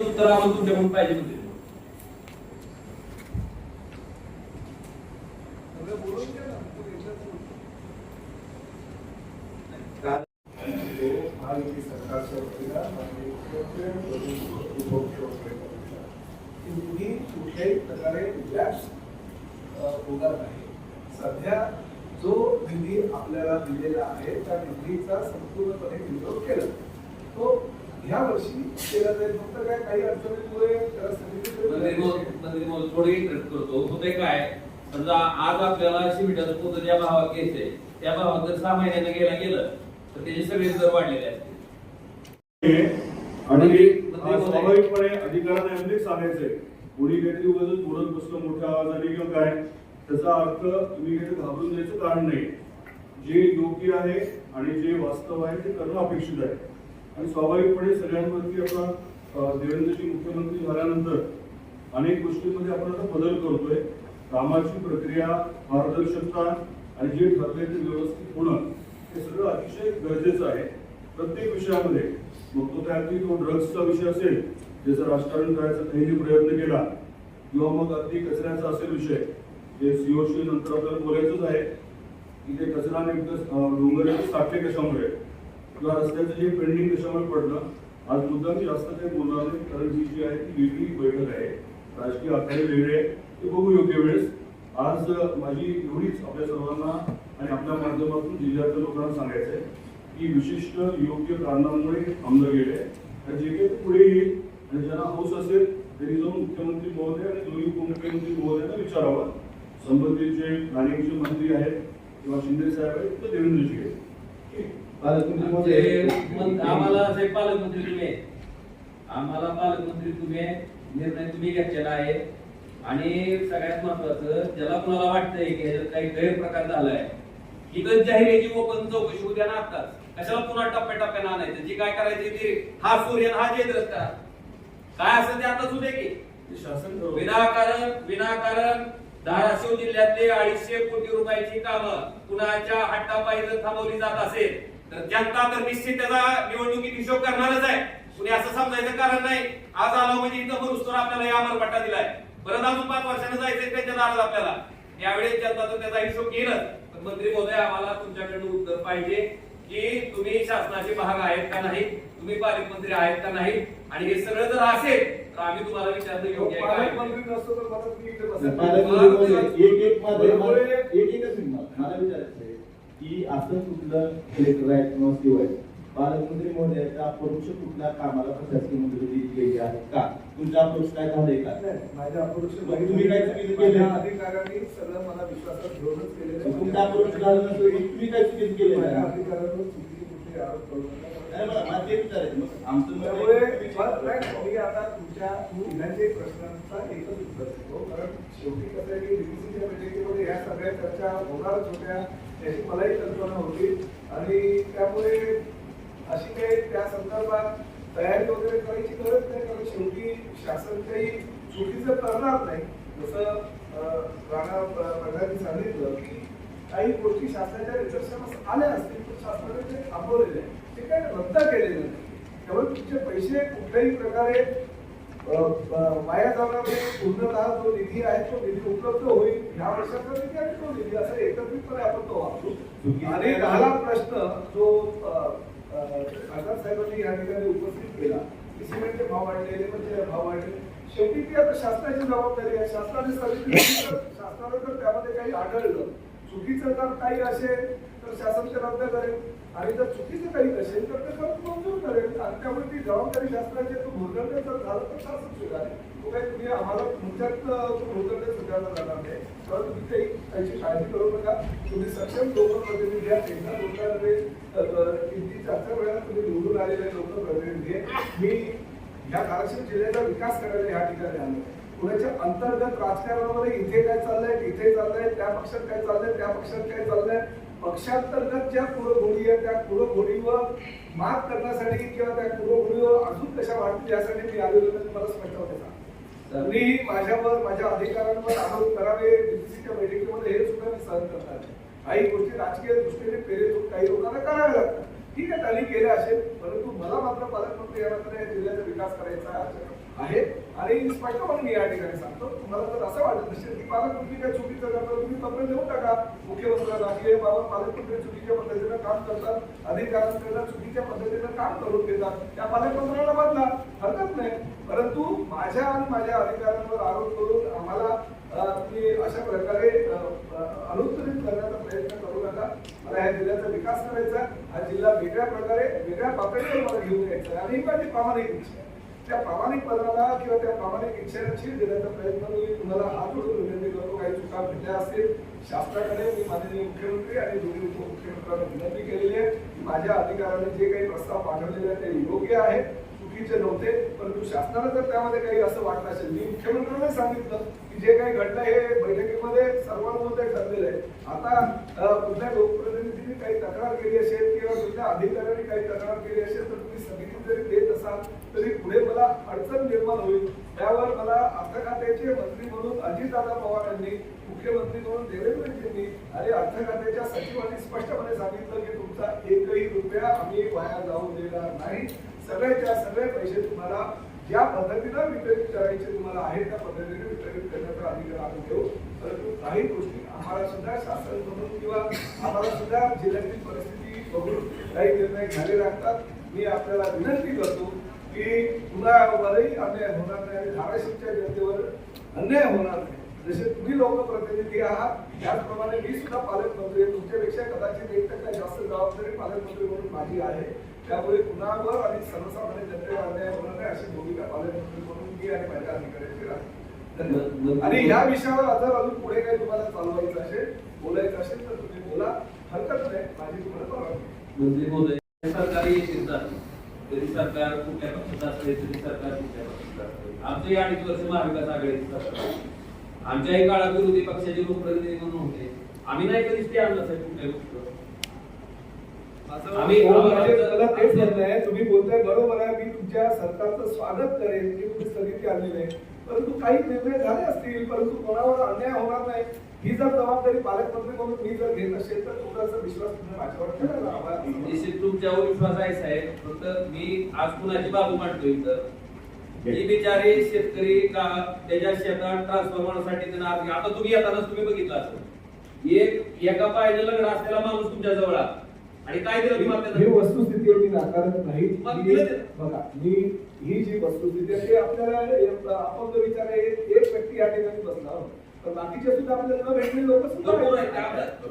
उत्तर आपण तुमच्याकडून पाहिजे होते. तुम्ही कुठल्याही प्रकारे रिलॅक्स होणार नाही. सध्या जो निधी आपल्याला दिलेला आहे त्या निधीचा संपूर्णपणे विनियोग केला. तो ह्या वर्षी केला जाईल फक्त काय काही अडचणीमुळे थोडे इंटरेस्ट करतो. होते काय? समजा आज आपल्याला शिमिटाचं पोतं ज्या भावात घ्यायचंय. त्या भावात जर सहा महिन्यानं गेला गेलं तर त्याचे सगळे दर वाढलेले असतील आणि स्वाभाविकपणे अधिकाऱ्यांना एवढेच सांगायचंय कोणी काहीतरी उगाच बोलत बसलं मोठ्या आवाजाने किंवा काय त्याचा अर्थ तुम्ही काही घाबरून जायचं कारण नाही. जे योग्य आहे आणि जे वास्तव आहे ते करणं अपेक्षित आहे. आणि स्वाभाविकपणे सगळ्यांवरती आपण देवेंद्रजी मुख्यमंत्री झाल्यानंतर अनेक गोष्टींमध्ये आपण आता बदल करतोय. कामाची प्रक्रिया पारदर्शकता आणि जे ठरले ते व्यवस्थित होणं हे सगळं अतिशय गरजेचं आहे. प्रत्येक विषयामध्ये मग तो त्यातली तो ड्रग्सचा विषय असेल ज्याचं राजकारण करायचा त्यांनी प्रयत्न केला किंवा मग अगदी कचऱ्याचा असेल विषय जे सीओशी नंतर आपल्याला बोलायचंच आहे की ते कचरा नेमकं अं, डोंगराचे साठले कशामुळे किंवा रस्त्याचं जे पेंडिंग कशामुळे पडलं आज मुद्दाम जास्त काही बोलणार नाही कारण ही जी आहे ती वेगळी बैठक आहे. राजकीय आखाडे वेगळे आहे ते बघू योग्य वेळेस. आज माझी एवढीच आपल्या सर्वांना आणि आपल्या माध्यमातून जिल्ह्यातल्या लोकांना सांगायचं आहे की विशिष्ट योग्य कारणांमुळे हे थांबलं गेले आणि जे काही पुढे येईल आणि ज्यांना हौस असेल त्यांनी जाऊन मुख्यमंत्री महोदय आणि दोन्ही उपमुख्यमंत्री महोदयांना विचारावं. संबंधित जे नाणेचे मंत्री आहेत किंवा शिंदे साहेब आहेत तर देवेंद्रजी आहेत. आहे. पालकमंत्री आम्हाला असे तुम्ही आहे. आम्हाला पालकमंत्री तुम्ही. निर्णय तुम्ही घेतलेला आहे आणि सगळ्यात महत्वाचं ज्याला कुणाला वाटतंय की ह्याच्यात काही गैरप्रकार झालाय ही तर जाहिराची ओपन चौकशी उद्या ना आताच कशाला पुन्हा टप्प्याटप्प्यानं आणायचं जी काय करायची ती हा सूर्य आणि हा जयद्रथ करा काय असेल ते आताच उद्या की ते शासन. विनाकारण विनाकारण धाराशिव जिल्ह्यातले अडीचशे कोटी रुपयाची कामं कुणाच्या हट्टापायी जर थांबवली जात असेल तर जनता तर निश्चित त्याचा निवडणुकीत हिशोब करणारच आहे. कुणी असं समजायचं कारण नाही. आज आलो म्हणजे इथं मरुस्तोर आपल्याला या मरपट्टा दिलाय. परत अजून पाच वर्षानं जायचं त्यांच्या दारात आपल्याला. यावेळेस जनता तर त्याचा हिशोब घेईलच. पण मंत्री महोदय आम्हाला तुमच्याकडनं उत्तर पाहिजे की तुम्ही शासनाचे भाग आहेत का नाही? तुम्ही पालकमंत्री आहेत का नाही? आणि हे सगळं जर असेल तर आम्ही तुम्हाला विचारणं योग्य आहे का? पालकमंत्री नसतो तर मला तुम्ही इकडे बसायला पालकमंत्री महोदय एक. मला- एकच मिनिट मला विचारायचं आहे की असं कुठलं कलेक्टर आहे किंवा सीओ आहे पालकमंत्री अपरोक्ष कुठल्या कामाला प्रशासकीय मंजुरी दिली गेली आहे का तुमचा अप्रोच काय झालंय का नाही, माझ्या अपरोक्ष मग तुम्ही काय चुकीचं केलं? माझ्या अधिकाऱ्यांनी सगळं मला विश्वासात घेऊनच केलेलं आहे. तुमचा अप्रोच झालं नसेल तुम्ही काय चुकीचं केलं माझ्या नाही अधिकाऱ्यांवर चुकीचे कुठले आरोप करू आमचं त्यामुळे आहे मी आता तुमच्या तिघांचे प्रश्नांचा एकच उत्तर देतो. कारण शेवटी कसं आहे की DPC बैठकीमध्ये ह्या सगळ्या चर्चा होणारच होत्या. याची मलाही कल्पना होती. आणि त्यामुळे अशी काही त्या संदर्भात तयारी वगैरे करायची गरज नाही. कारण शेवटी शासन काही चुकीचं करणार नाही. जसं अं, राणा प्रधानांनी सांगितलं की काही गोष्टी शासनाच्या निदर्शनास आल्या असतील पण शासनाने ते थांबवलेले. ते काय रद्द केलेले नाही. त्यामुळे तुमचे पैसे कुठल्याही प्रकारे वाया जाणार नाही पूर्णतः जो निधी आहे तो निधी उपलब्ध होईल. ह्या वर्षाचा निधी आणि तो निधी. असं एकत्रितपणे आपण तो वापरू. आणि राहिला प्रश्न जो खासदार साहेबांनी या ठिकाणी उपस्थित केला की सिमेंटचे भाव वाढले लेबरचे भाव वाढले. शेवटी ती आता शासनाची जबाबदारी आहे. शासनाने सांगितलं तर शासनाला जर त्यामध्ये काही आढळलं. चुकीचं जर काही असेल तर शासन ते रद्द करेल. आणि जर चुकीचं काही असेल तर ते परत मंजूर करेल. आणि त्यामुळे ती जबाबदारी शासनाची तो भूर्दंड जर झालं तर शासन स्वीकारेल. तो काही तुम्ही आम्हाला तुमच्यात भूर्दंड स्वीकारला जाणार नाही. परंतु तिथे काही त्याची काळजी करू नका. तुम्ही सक्षम लोकप्रतिनिधी आहात एकदा लोकांमध्ये किती तीन चार चार वेळा तुम्ही निवडून आलेले लोकप्रतिनिधी आहे. मी या धाराशिव जिल्ह्याचा विकास करायला या ठिकाणी आलो पुण्याच्या अंतर्गत राजकारणामध्ये इथे काय चाललंय इथे चाललंय त्या पक्षात काय चाललंय त्या पक्षात काय चाललंय पक्षांतर्गत ज्या पुरघोडी आहेत त्या पुरघोडीवर मात करण्यासाठी किंवा त्या पुरघोडीवर अजून कशा वाटतील यासाठी मी आलेलो नाही, मला स्पष्ट होते तुम्ही माझ्यावर माझ्या अधिकारांवर आरोप करावे बीसीसीच्या बैठकीमध्ये हे सुद्धा मी सहन करतात काही गोष्टी राजकीय दृष्टीने प्रेरित काही लोकांना कराव्या लागतात. ठीक आहे त्यांनी केलं असेल परंतु मला मात्र पालकमंत्री या मात्र या जिल्ह्याचा विकास करायचा आहे. आणि स्पष्ट म्हणून मी या ठिकाणी सांगतो तुम्हाला जर असं वाटत नसेल की पालकमंत्री काय चुकीचं करतात तुम्ही पत्र देऊन टाका मुख्यमंत्र्यांना की बाबा पालकमंत्री चुकीच्या पद्धतीनं काम करतात अधिकाऱ्यांकडे चुकीच्या पद्धतीनं काम करून घेतात त्या पालकमंत्र्यांना बदला. हरकत नाही. परंतु माझ्या आणि माझ्या अधिकाऱ्यांवर आरोप करून आम्हाला तुम्ही अशा प्रकारे अनुत्तरित करण्याचा प्रयत्न करू नका. मला या जिल्ह्याचा विकास करायचा हा जिल्हा वेगळ्या प्रकारे वेगळ्या पातळीवर मला घेऊन यायचा आणि माझी प्रामाणिक इच्छा त्या प्रामाणिक पदाला किंवा त्या प्रामाणिक इच्छेची देण्याचा प्रयत्न मी तुम्हाला हात जोडून विनंती करतो. काही चुका भेटल्या असतील शासनाकडे मी माननीय मुख्यमंत्री आणि दोन्ही उपमुख्यमंत्र्यांना विनंती केलेली आहे की माझ्या अधिकाऱ्याने जे काही प्रस्ताव पाठवलेले आहेत ते योग्य आहेत चुकीचे नव्हते परंतु शासनाला जर त्यामध्ये काही असं वाटलं असेल. मी मुख्यमंत्र्यांना सांगितलं की जे काही घडलं हे बैठकीमध्ये सर्वांमध्ये ठरलेलं आहे. आता कुठल्या लोकप्रतिनिधींनी काही तक्रार केली असेल किंवा कुठल्या अधिकाऱ्यांनी काही तक्रार केली असेल तर तुम्ही समिती जरी देत असाल तरी पुढे मला अडचण निर्माण होईल. त्यावर मला अर्थखात्याचे मंत्री म्हणून अजितदादा पवार यांनी मुख्यमंत्री म्हणून देवेंद्रजींनी आणि अर्थखात्याच्या सचिवांनी स्पष्टपणे सांगितलं की तुमचा एकही रुपया आम्ही वाया जाऊ देणार नाही. सगळ्याच्या सगळे पैसे तुम्हाला ज्या पद्धतीनं वितरित करायचे तुम्हाला आहे त्या पद्धतीने वितरित करण्याचा अधिकार आम्ही घेऊ परंतु काही गोष्टी आम्हाला सुद्धा शासन म्हणून किंवा आम्हाला सुद्धा जिल्ह्यातील परिस्थिती बघून काही निर्णय घ्यावे लागतात. मी आपल्याला विनंती करतो की कुणावरही अन्याय होणार नाही आणि धाराशिवच्या जनतेवर अन्याय होणार नाही. जसे तुम्ही लोकप्रतिनिधी आहात त्याचप्रमाणे मी सुद्धा पालकमंत्री आहे. तुमच्यापेक्षा कदाचित एक टक्का जास्त जबाबदारी पालकमंत्री म्हणून माझी आहे. त्यामुळे कुणावर आणि सर्वसामान्य जनतेवर अन्याय होणार नाही अशी भूमिका पालकमंत्री म्हणून मी आणि माझ्या अधिकाऱ्यांची राहते. आणि ह्या विषयावर जर अजून पुढे काही तुम्हाला चालवायचं असेल बोलायचं असेल तर तुम्ही बोला. हरकत नाही. माझी तुम्हाला परवानगी. आहे. मंत्री सरकारी तरी सरकार कुठल्या पक्षाचं असते तरी सरकार कुठल्या पक्षाचं असते आमचे अडीच वर्ष महाविकास आघाडीचं सरकार. आमच्याही काळात विरोधी पक्षाचे लोकप्रतिनिधी म्हणून होते. आम्ही नाही कधीच ते आणलं साहेब कुठल्या गोष्ट आम्ही- मला तेच म्हणणं आहे. तुम्ही बोलताय बरोबर आहे. मी तुमच्या सरकारचं स्वागत करेन. की तुम्ही स्थगिती आणलेली आहे परंतु काही निर्णय झाले असतील परंतु कोणावर अन्याय होणार नाही ही जर जबाबदारी पालकमंत्री म्हणून मी जर घेत असेल तर थोडासा विश्वास तुम्ही माझ्यावर ठेवायला. निश्चित तुमच्यावर विश्वास आहे साहेब फक्त मी आज कुणाची बाजू मांडतोय ही बिचारे शेतकरी का त्याच्या शेतात ट्रान्सफॉर्मरसाठी त्यांना आज- आता तुम्ही येताना तुम्ही बघितलं असं एक एका पायाने लग्न असलेला माणूस तुमच्या जवळ आला. आणि काय दिलं ही त्याचं? वस्तुस्थिती आहे, मी नाकारत नाही मी-. बघा मी ही जी वस्तुस्थिती आहे ते आपल्याला एक- आपण जर विचार आहे, एक व्यक्ती या ठिकाणी बसला आहोत. तर बाकीचे सुद्धा आपल्याला न भेटलेले लोक सुद्धा.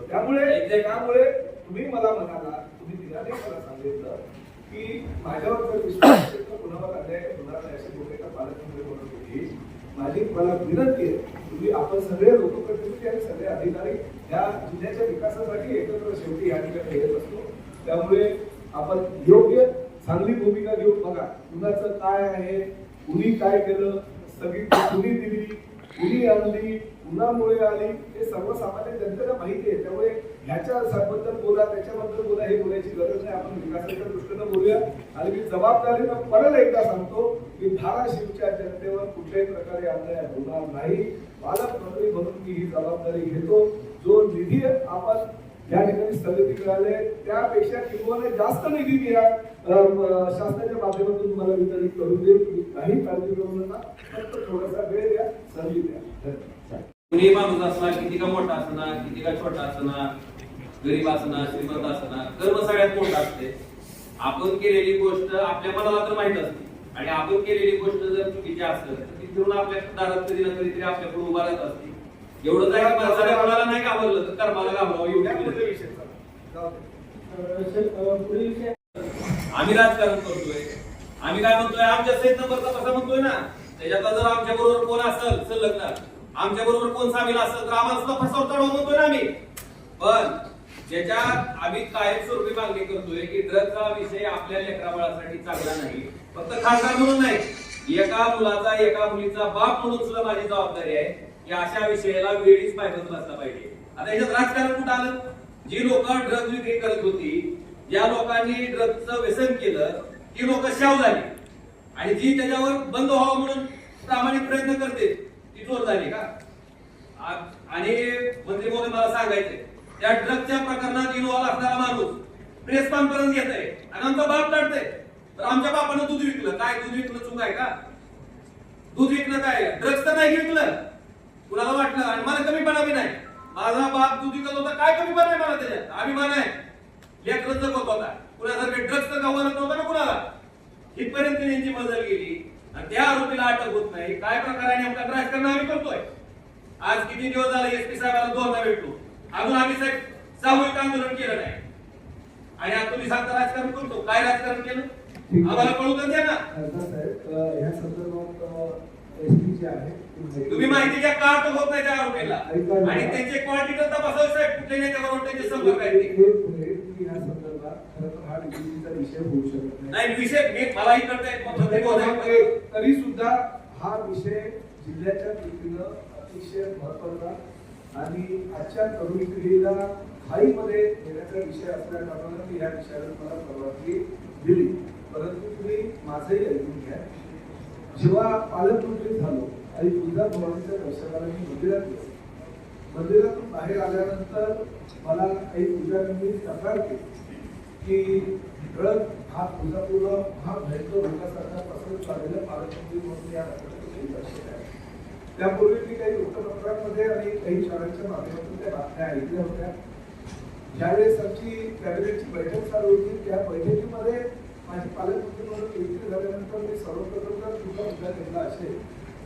त्यामुळे- त्यामुळे तुम्ही मला म्हणाला तुम्ही दिनाने मला सांगितलं की माझ्यावर जर विश्वास कुणावर अन्याय होणार नाही अशी भूमिका पालकमंत्री म्हणून होती माझी मला विनंती आहे तुम्ही आपण सगळे लोकप्रतिनिधी आणि सगळे अधिकारी या जिल्ह्याच्या विकासासाठी एकत्र शेवटी या ठिकाणी येत असतो त्यामुळे आपण योग्य चांगली भूमिका घेऊन बघा. कुणाचं काय आहे कुणी काय केलं स्थगित कुणी दिली कुणी आणली कुणामुळे आली हे सर्वसामान्य जनतेला माहिती आहे. त्यामुळे ह्याच्या बद्दल बोला त्याच्याबद्दल बोला हे बोलायची गरज नाही. आपण विकासाच्या दृष्टीनं बोलूया. आणि मी जबाबदारीनं परत एकदा सांगतो की धाराशिवच्या जनतेवर कुठल्याही प्रकारे अन्याय होणार नाही. पालकमंत्री म्हणून मी ही जबाबदारी घेतो. जो निधी आपण या ठिकाणी स्थगिती मिळाले त्यापेक्षा किंवा जास्त निधी मी या शासनाच्या माध्यमातून तुम्हाला वितरित करून देईल. काही काळजी करू नका. फक्त थोडासा वेळ द्या. संधी द्या. कुणी माणूस असणार किती का मोठा असणार किती का छोटा असणार गरीब असणार श्रीमंत असणार कर्म सगळ्यात मोठा असते. आपण केलेली गोष्ट आपल्या मनाला तर माहीत असते. आणि आपण केलेली गोष्ट जर चुकीची असेल तर ती फिरून आपल्या दारात कधी ना कधीतरी आपल्याकडून उभा राहत असते. एवढं माणसाला कोणाला नाही घाबरलं तर कर्माला घाबरावं एवढी विषय. आम्ही राजकारण करतोय. आम्ही काय म्हणतोय? आमच्या सहित नंबरचा कसा म्हणतोय ना? त्याच्यातला जर आमच्या बरोबर कोण असेल संलग्न आमच्या बरोबर कोण सामील असेल तर आम्हाला सुद्धा फसवता म्हणतोय ना आम्ही. पण ज्याच्यात आम्ही कायमस्वरूपी मागणी करतोय की ड्रगचा विषय आपल्या लेकराबाळासाठी चांगला नाही. फक्त खासदार म्हणून नाही. एका मुलाचा एका मुलीचा बाप म्हणून सुद्धा माझी जबाबदारी आहे. या अशा विषयाला वेळीच पायबंद असला पाहिजे. आता याच्यात राजकारण कुठं आलं? जी लोक ड्रग्ज विक्री करत होती ज्या लोकांनी ड्रग्जचं व्यसन केलं ती लोक शाव झाली. आणि जी त्याच्यावर बंद व्हावं म्हणून प्रामाणिक प्रयत्न करते ती चोर झाली का? आणि मंत्री महोदय मला सांगायचे त्या ड्रगच्या प्रकरणात इन्व्हॉल्व असणारा माणूस प्रेस कॉन्फरन्स घेत आहे आणि आमचा बाप काढतोय तर आमच्या बापानं दूध विकलं. काय दूध विकलं? चूक आहे का? म्हणायचं काय? ड्रग्स तर नाही विकलं. कुणाला वाटलं? आणि मला कमीपणा बी नाही. माझा बाप दूध विकत होता काय कमीपणा आहे मला त्याच्यात? अभिमान आहे. लेकरं जगत होता. कुणासारखे ड्रग्स तर गावाला नव्हता ना कुणाला? इथपर्यंत त्यांची मजल गेली. आणि त्या आरोपीला अटक होत नाही. काय प्रकाराने आमचा नेमका राजकारण आम्ही करतोय. आज किती दिवस झाले एस पी साहेबांना दोनदा भेटलो. अजून आम्ही साहेब सामूहिक आंदोलन केलं नाही. आणि आता तुम्ही सांगता राजकारण करतो. काय राजकारण केलं? आम्हाला कळू तर द्या ना. साहेब ह्या संदर्भात एस पी जे आहे. तुम्ही माहिती घ्या का अटक होत नाही त्या आरोपीला. आणि त्यांचे क्वालिटी तर तपासावे साहेब कुठल्या नेत्याबरोबर त्यांचे संपर्क आहेत ते. हा नाही नाही विषय मी मलाही करता महोदय तरी सुद्धा हा विषय जिल्ह्याच्या दृष्टीनं अतिशय महत्त्वाचा आणि आजच्या तरुण पिढीला घाईमध्ये येण्याचा विषय असल्या कारणानं मी या विषयावर मला परवानगी दिली परंतु तुम्ही माझंही ऐकून घ्या जेव्हा पालकमंत्री झालो आणि तुळजा भवानीच्या दर्शनाला मी मंदिरात गेलो. मंदिरातून बाहेर आल्यानंतर मला काही पूजाऱ्यांनी तक्रार केली की ड्रग हा तुळजापूरला हा भयंकर लोकांसारखा पसरत चाललेला पालकमंत्री म्हणून या आहे. त्यापूर्वी मी काही वृत्तपत्रांमध्ये आणि काही शाळांच्या माध्यमातून त्या बातम्या ऐकल्या होत्या. ज्यावेळेस आमची कॅबिनेटची बैठक चालू होती त्या बैठकीमध्ये माझे पालकमंत्री म्हणून नियुक्ती झाल्यानंतर मी सर्वप्रथम जर तुझा मुद्दा घेतला असेल.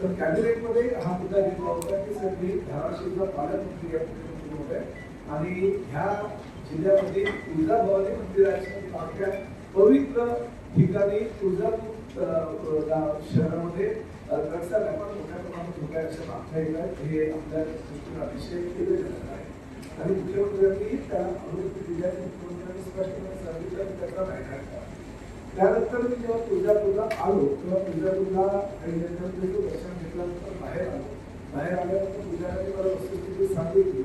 तर कॅबिनेटमध्ये हा मुद्दा घेतला होता की सर मी धाराशिवचा पालकमंत्री या मुख्यमंत्री होते आणि ह्या जिल्ह्यामध्ये तुळजाभवानी मंदिराच्या सारख्या पवित्र ठिकाणी तुळजापूर शहरामध्ये अ, ड्रग्सचा व्यापार मोठ्या प्रमाणात होत आहे असं मागता येत आहेत. हे आपल्या दृष्टीने अतिशय खेदजनक आहे. आणि मुख्यमंत्र्यांनी त्या अनुमती दिली मुख्यमंत्र्यांनी स्पष्टपणे सांगितलं की त्याचा नाही त्यानंतर मी जेव्हा तुळजापूरला आलो तेव्हा तुळजापूरला काही दर्शन घेतल्यानंतर बाहेर आलो. बाहेर आल्यानंतर तुझ्याकडे मला वस्तुस्थिती सांगितली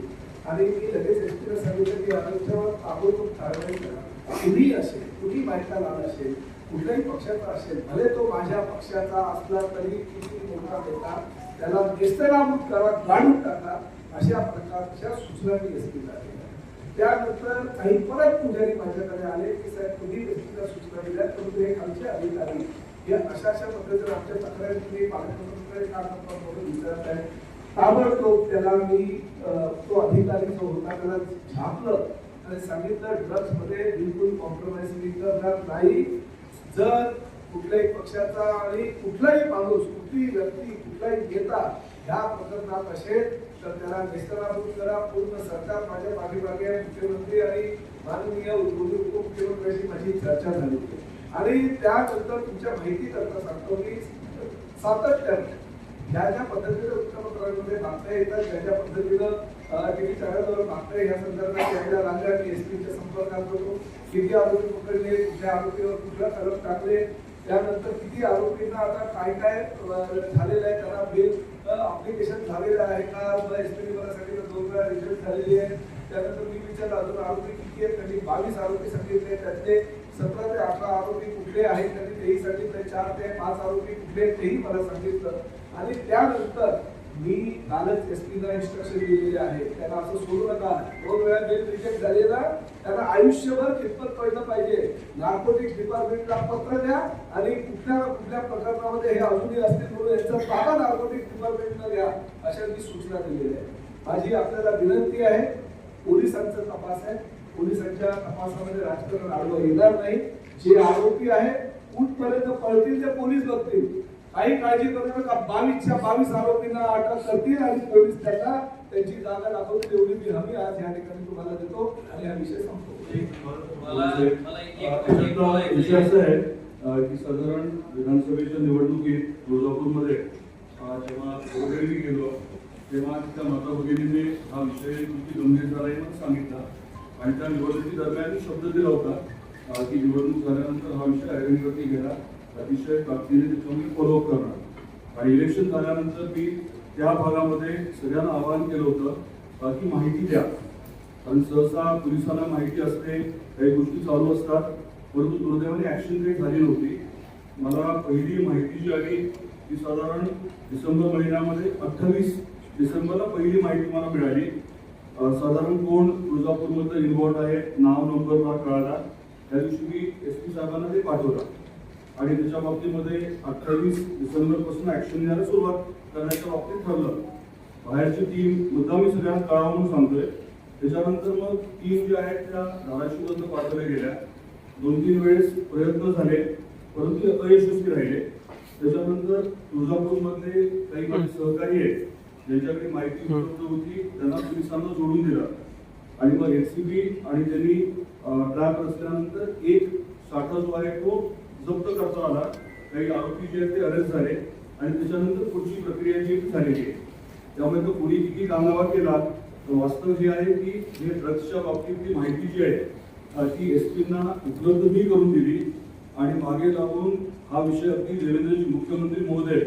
आणि मी लगेच एसटीला सांगितलं की याच्यावर ताबडतोब कारवाई करा कुणी असेल कुणी बायका लाल असेल कुठल्याही पक्षाचा असेल भले तो माझ्या पक्षाचा असला तरी किती मोठा नेता त्याला नेस्तनाबूत करा गाडून टाका अशा प्रकारच्या सूचना मी एसटीला दिल्या. त्यानंतर काही परत पुजारी माझ्याकडे आले की साहेब तुम्ही व्यक्तीला सूचना दिल्या परंतु एक आमचे अधिकारी या अशा अशा पद्धतीने आमच्या तक्रारी तुम्ही पालकमंत्र्यांकडे का करता म्हणून विचारत आहे ताबडतोब त्याला मी तो अधिकारी जो होता त्याला झापलं आणि सांगितलं ड्रग्समध्ये बिलकुल कॉम्प्रोमाइज मी करणार नाही. जर कुठल्याही पक्षाचा आणि कुठलाही माणूस कुठलीही व्यक्ती कुठलाही नेता ह्या प्रकरणात असेल तर त्याला निस्तराभूत करा पूर्ण सरकार माझ्या पाठीमागे आहे. मुख्यमंत्री आणि माननीय उपमुख्यमंत्र्यांशी माझी चर्चा झाली होती. आणि त्यानंतर तुमच्या माहिती करता सांगतो मी सातत्याने ज्या ज्या पद्धतीने वृत्तपत्रांमध्ये बातम्या येतात ज्या ज्या पद्धतीनं टीव्ही चॅनलवर बातम्या या संदर्भात यायला लागल्या मी एसपीच्या संपर्कात होतो किती आरोपी पकडले कुठल्या आरोपीवर कुठला कलम टाकले त्यानंतर किती आरोपींना आता काय काय झालेलं आहे त्यांना बिल अप्लिकेशन झालेलं आहे का? एसपी साठी दोन वेळा रिजल्ट झालेली आहे. त्यानंतर मी विचारलं अजून आरोपी किती आहेत? त्यांनी बावीस आरोपी सांगितले. त्यातले सतरा ते अठरा आरोपी कुठले आहेत? त्यांनी तेही सांगितले. चार ते पाच आरोपी कुठले तेही मला सांगितलं. आणि त्यानंतर मी कालच एस पीला इन्स्ट्रक्शन दिलेले आहे. त्यांना असं सोडू नका. दोन वेळा जे रिजेक्ट झालेला त्यांना आयुष्यभर कितपत कळलं पाहिजे. नार्कोटिक्स डिपार्टमेंटला पत्र द्या आणि कुठल्या कुठल्या प्रकरणामध्ये हे अजूनही असतील म्हणून यांचा ताबा नार्कोटिक्स डिपार्टमेंटला द्या अशा मी सूचना दिलेल्या आहे माझी आपल्याला विनंती आहे पोलिसांचा तपास आहे. पोलिसांच्या तपासामध्ये राजकारण आडवं येणार नाही. जे आरोपी आहे कुठपर्यंत पळतील ते पोलीस बघतील. काही काळजी करू नका. बावीसच्या बावीस आरोपींना अटक करतील आणि पोलीस त्यांना त्यांची जागा दाखवतील एवढी मी हमी आज या ठिकाणी तुम्हाला देतो आणि हा विषय संपतो मला- मला एक- एक- त्याच्यातला विषय असा आहे की साधारण विधानसभेच्या निवडणुकीत तुळजापूरमध्ये जेव्हा वगैरे मी गेलो तेव्हा तिथल्या माता भगिनीने हा विषय किती गंभीर झाला आहे मला सांगितला. आणि त्या निवडणुकी दरम्यान शब्द दिला होता की निवडणूक झाल्यानंतर हा विषय आयडेंटिटी घेणार अतिशय ताकदीने मी फॉलोअप करणार. आणि इलेक्शन झाल्यानंतर मी त्या भागामध्ये सगळ्यांना आवाहन केलं होतं बाकी माहिती द्या. कारण सहसा पोलिसांना माहिती असते काही गोष्टी चालू असतात परंतु दुर्दैवाने ऍक्शन काही झाली नव्हती. मला पहिली माहिती जी आली ती साधारण डिसेंबर महिन्यामध्ये अठ्ठावीस डिसेंबरला पहिली माहिती मला मिळाली. साधारण कोण तुळजापूरमध्ये इन्व्हॉल्ड आहे नाव नंबर मला कळाला. त्या दिवशी मी एस पी साहेबांना ते पाठवलं. आणि त्याच्या बाबतीमध्ये अठ्ठावीस डिसेंबरपासून ऍक्शन घ्यायला सुरुवात करण्याच्या बाबतीत ठरलं. बाहेरची टीम मुद्दामी सगळ्यांना कळावं म्हणून सांगतोय. त्याच्यानंतर मग टीम ज्या आहेत त्या धाराशिवपर्यंत पाठवल्या गेल्या. दोन तीन वेळेस प्रयत्न झाले परंतु अयशस्वी राहिले. त्याच्यानंतर तुळजापूरमधले काही माझे सहकारी आहेत ज्यांच्याकडे माहिती उपलब्ध होती त्यांना पोलिसांना जोडून दिलं. आणि मग एसीबी आणि त्यांनी ट्रॅप रचल्यानंतर एक साठा जो आहे तो जप्त करता आला काही आरोपी जे आहेत ते अरेस्ट झाले आणि त्याच्यानंतर पुढची प्रक्रिया जी झालेली आहे. त्यामुळे तो कोणी किती कामावर केला तर वास्तव जे आहे की हे ड्रग्सच्या बाबतीतली माहिती जी आहे ती एस पींना उपलब्ध मी करून दिली आणि मागे लागून हा विषय अगदी देवेंद्रजी मुख्यमंत्री महोदय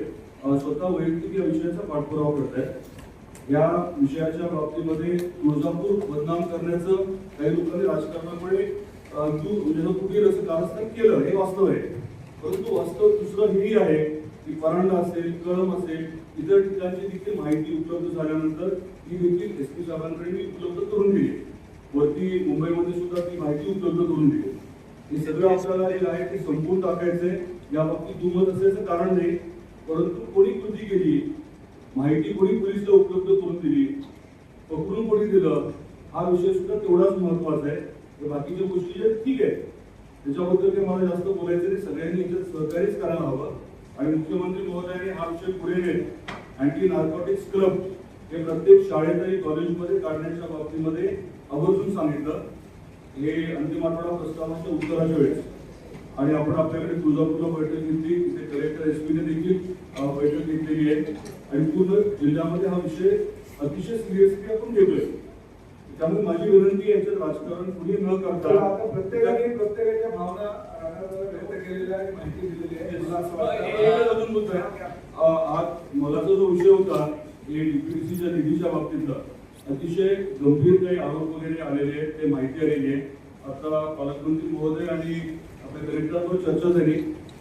स्वतः वैयक्तिक या विषयाचा पाठपुरावा करत आहेत या विषयाच्या बाबतीमध्ये तुळजापूर बदनाम करण्याचं काही लोकांनी राजकारणामुळे तू म्हणजे कुठे असं कारस्थान केलं हे वास्तव आहे. परंतु वास्तव दुसरं हेही आहे की परांडा असेल कळम असेल इतर ठिकाणची देखील माहिती उपलब्ध झाल्यानंतर ती देखील एस पी साहेबांकडे मी उपलब्ध करून दिली. वरती मुंबईमध्ये सुद्धा ती माहिती उपलब्ध करून दिली. हे सगळं आपल्याला जे आहे ते संपून टाकायचंय या बाबतीत दुमत असल्याचं कारण नाही. परंतु कोणी कृती केली माहिती कोणी पोलिसला उपलब्ध करून दिली पकडून कोणी दिलं हा विषय सुद्धा तेवढाच महत्त्वाचा आहे. बाकीच्या गोष्टी ज्या आहेत, ठीक आहेत त्याच्याबद्दल काही मला जास्त बोलायचं नाही. सगळ्यांनी याच्यात सहकार्यच करायला हवं. आणि मुख्यमंत्री महोदयांनी हा विषय पुढे नेत. अँटी नार्कोटिक्स क्लब हे प्रत्येक शाळेत आणि कॉलेजमध्ये काढण्याच्या बाबतीमध्ये आवर्जून सांगितलं. हे अंतिम आठवडा प्रस्तावाच्या उत्तराच्या वेळेस. आणि आपण आपल्याकडे तुळजापूरला बैठक घेतली. तिथे कलेक्टर एस पीने देखील बैठक घेतलेली आहे. आणि पूर्ण जिल्ह्यामध्ये हा विषय अतिशय सिरियसली आपण घेतोय. त्यामुळे माझी विनंती याच्यात राजकारण कुणी न करता प्रत्येकाने प्रत्येकाच्या भावना व्यक्त केलेल्या आणि माहिती दिलेली आहे. आज मलाचा जो विषय होता डीपीडीसीच्या निधीच्या बाबतीतला अतिशय गंभीर काही आरोप वगैरे आलेले आहेत ते माहिती आलेली आहे. आता पालकमंत्री महोदय आणि आपल्या कलेक्टरवर चर्चा झाली.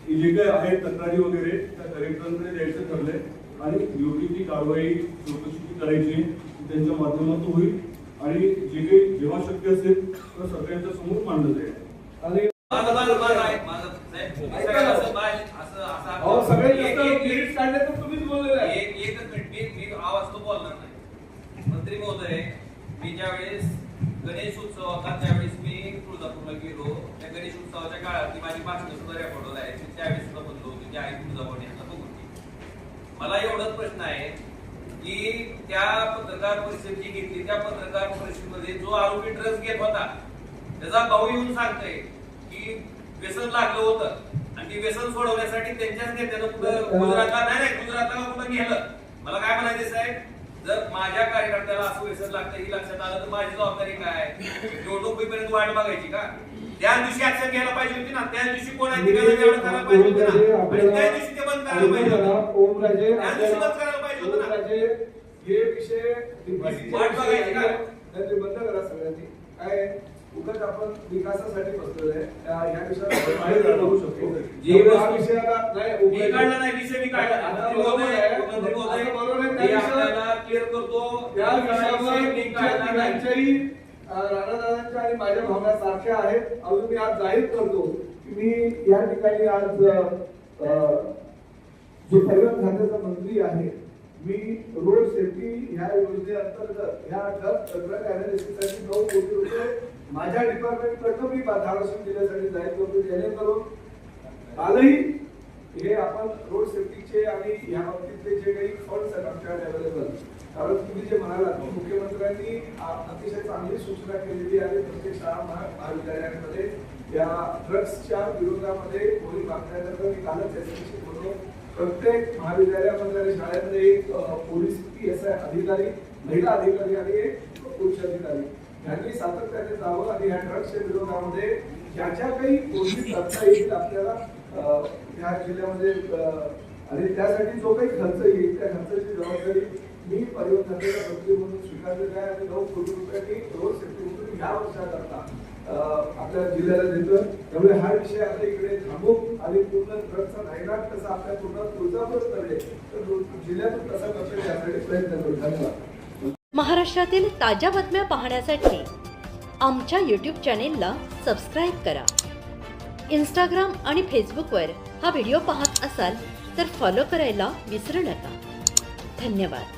की जे काही आहे तक्रारी वगैरे त्या कलेक्टरांकडे द्यायचं ठरलंय. आणि योग्य ती कारवाई चौकशी करायची त्यांच्या माध्यमातून होईल. आणि जे काही जेव्हा शक्य असेल तर सगळ्यांच्या समोर मांडलं जाईल आणि सगळं ना. असं बाय असं असं अहो सगळे एक- जास्त एक- क्रेडिट काढले तर तुम्हीच बोललेले आहे एक एकच मिनिट मी आवाज तो बोलणार नाही मंत्री महोदय मी ज्या वेळेस गणेश उत्सव होता त्यावेळेस मी तुळजापूरला गेलो त्या गणेश उत्सवाच्या काळात ती माझी भाषण सुद्धा रेकॉर्ड आहे मी त्यावेळेस सुद्धा बोललो होतो की आई तुळजापूर यांना बघून. मला एवढाच प्रश्न आहे की त्या पत्रकार परिषद जी घेतली त्या पत्रकार परिषदेमध्ये जो आरोपी ड्रग्ज घेत होता त्याचा भाऊ येऊन सांगतोय की व्यसन लागलं होतं. आणि ती व्यसन सोडवण्यासाठी त्यांच्याच नेत्यानं कुठं गुजरातला नाही नाही गुजरातला कुठं नेलं मला काय म्हणायचं साहेब? जर माझ्या कार्यकर्त्याला असं व्यसन लागतं ही लक्षात आलं तर माझी जबाबदारी काय? निवडणूक होईपर्यंत वाट बघायची का? त्या दिवशी ऍक्शन घ्यायला पाहिजे होती ना. त्या दिवशी कोण आहे करायला पाहिजे होतं ना. त्या दिवशी ते बंद करायला पाहिजे त्या दिवशी बंद करायला पाहिजे हे विषय वाट बघायची का? ते बंद करा सगळ्यांनी काय? उगाच आपण विकासासाठी बसलेलो आहे ह्या शकतो जे हा नाही मी ओमराजे- काढला नाही विषय मी काढला आता मंत्री बरोबर महोदय, आहे. मंत्री महोदय, आता बरोबर आहे. मी त्या विषयावर- आपल्याला क्लिअर करतो त्या विषयावर अं, राणादादांच्या आणि माझ्या भावना सारख्या आहेत अजून मी आज जाहीर करतो की मी या ठिकाणी आज जो परिवहन खात्याचा मंत्री आहे मी रोड सेफ्टी ह्या योजनेअंतर्गत ह्या ड्रग अनालिसिससाठी नऊ कोटी रुपये माझ्या डिपार्टमेंटकडनं मी धाराशिव जिल्ह्यासाठी जाहीर करतो जेणेकरून कालही हे आपण रोड सेफ्टीचे आणि या बाबतीतले जे काही फंड्स आहेत आमच्याकडे अवेलेबल कारण तुम्ही जे म्हणालात मुख्यमंत्र्यांनी अतिशय चांगली सूचना केलेली आहे प्रत्येक शाळा महा- महाविद्यालयांमध्ये. या ड्रग्सच्या विरोधामध्ये मोहीम मागण्याकरता मी कालच याच्याविषयी बोललो प्रत्येक महाविद्यालयामध्ये शाळेमध्ये एक पोलीस पी एस आय अधिकारी महिला अधिकारी आणि एक पुरुष अधिकारी. यांनी सातत्याने जावं आणि ह्या ड्रग्सच्या विरोधामध्ये ज्या ज्या काही गोष्टी करता येईल आपल्याला ह्या या जिल्ह्यामध्ये आणि त्यासाठी जो काही खर्च येईल त्या खर्चाची जबाबदारी मी परिवर्तनाच्या मंत्री म्हणून स्वीकारलेली आहे. आणि नऊ कोटी रुपयांनी दोन सेफ्टी म्हणून ह्या वर्षाकरता आपल्या जिल्ह्याला देतोय. त्यामुळे हा विषय आता इकडे थांबू आणि पूर्ण ट्रकचा नायनाट कसा आपल्या पूर्ण तुळजापूर करेल तर जिल्ह्यातून कसा करता येईल यासाठी प्रयत्न करू. धन्यवाद. महाराष्ट्रातील ताज्या बातम्या पाहण्यासाठी आमच्या यूट्यूब चॅनेलला सबस्क्राईब करा. इंस्टाग्राम आणि फेसबुकवर हा व्हिडिओ पाहत असाल तर फॉलो करायला विसरू नका. धन्यवाद.